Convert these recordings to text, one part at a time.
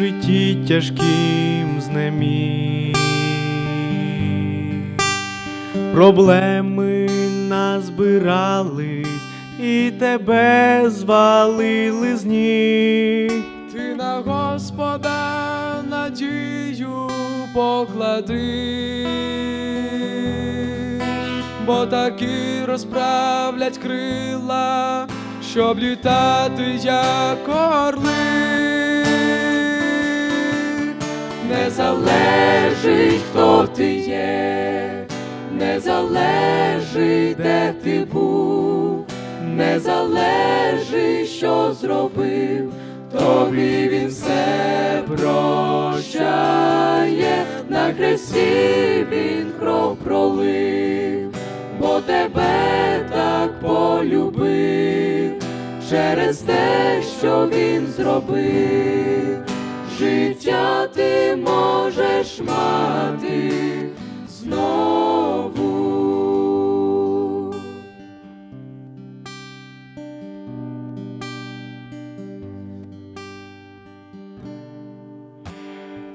житті тяжким знеміг. Проблеми назбирались і тебе звалили з ніг. Ти на Господа надію поклади, бо такі розправлять крила, щоб літати, як орли. Не залежить, хто ти є, не залежить, де ти був, не залежить, що зробив, тобі він все прощає, на хресті він кров пролив, бо тебе так полюбив, через те, що він зробив, життя ти можеш мати знову.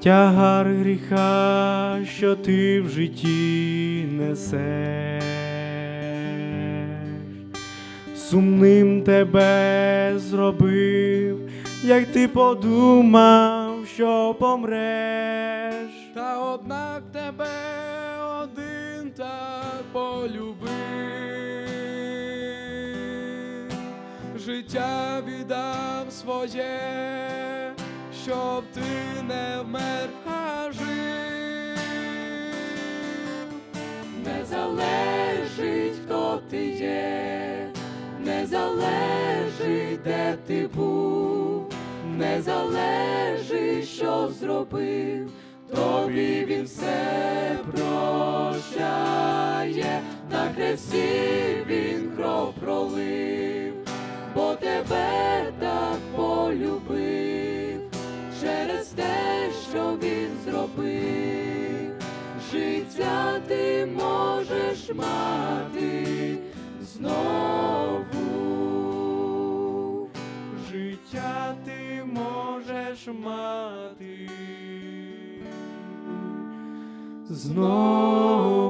Тягар гріха, що ти в житті несеш, сумним тебе зробив, як ти подумав, що помреш. Та однак тебе один так полюбив, життя віддав своє, щоб ти не вмер, а жив. Не залежить, хто ти є, не залежить, де ти був, не залежить, що зробив, тобі він все прощає, на хресті він кров пролив, бо тебе так полюбив, через те, що він зробив, життя ти можеш мати. Знову. Мати знову.